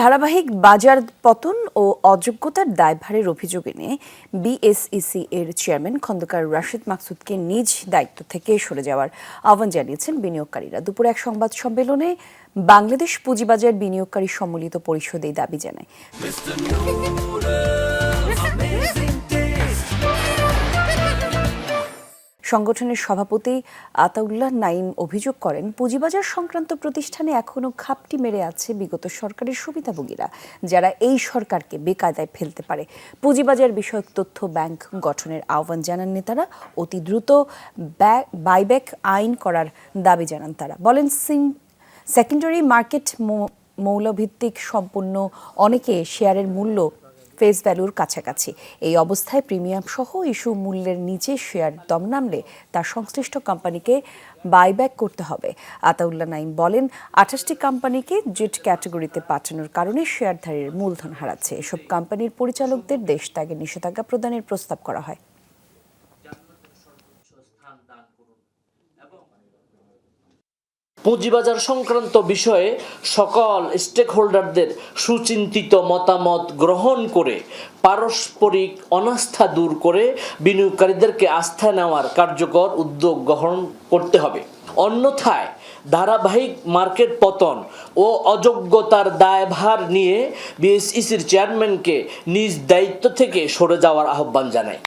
ধারাবাহিক বাজার পতন ও অযোগ্যতার দায়ভারের অভিযোগ এনে বিএসইসি এর চেয়ারম্যান খন্দকার রাশেদ মাকসুদকে নিজ দায়িত্ব থেকে সরে যাওয়ার আহ্বান জানিয়েছেন বিনিয়োগকারীরা। দুপুরে এক সংবাদ সম্মেলনে বাংলাদেশ পুঁজিবাজার বিনিয়োগকারী সম্মিলিত পরিষদ এই দাবি জানায়। সংগঠনের সভাপতি আতাউল্লাহ নাইম অভিযোগ করেন, পুঁজিবাজার সংক্রান্ত প্রতিষ্ঠানে এখনও খাপটি মেরে আছে বিগত সরকারের সুবিধাভোগীরা, যারা এই সরকারকে বেকায়দায় ফেলতে পারে। পুঁজিবাজার বিষয়ক তথ্য ব্যাংক গঠনের আহ্বান জানান নেতারা, অতি দ্রুত ব্যা- বাইব্যাক আইন করার দাবি জানান তারা। বলেন, সিং সেকেন্ডারি মার্কেট মৌলভিত্তিক সম্পন্ন অনেকে শেয়ারের মূল্য ফেস ভ্যালুর কাছাকাছি। এই অবস্থায় প্রিমিয়াম সহ ইস্যু মূল্যের নিচে শেয়ার দম নামলে তার সংশ্লিষ্ট কোম্পানিকে বাইব্যাক করতে হবে। আতাউল্লাহ নাইম বলেন, আঠাশটি কোম্পানিকে জেট ক্যাটাগরিতে পাঠানোর কারণে শেয়ারধারীর মূলধন হারাচ্ছে। এসব কোম্পানির পরিচালকদের দেশ ত্যাগের নিষেধাজ্ঞা প্রদানের প্রস্তাব করা হয়। পুঁজিবাজার সংক্রান্ত বিষয়ে সকল স্টেক হোল্ডারদের সুচিন্তিত মতামত গ্রহণ করে পারস্পরিক অনাস্থা দূর করে বিনিয়োগকারীদেরকে আস্থায় নেওয়ার কার্যকর উদ্যোগ গ্রহণ করতে হবে। অন্যথায় ধারাবাহিক মার্কেট পতন ও অযোগ্যতার দায়ভার নিয়ে বিএসইসির চেয়ারম্যানকে নিজ দায়িত্ব থেকে সরে যাওয়ার আহ্বান জানায়।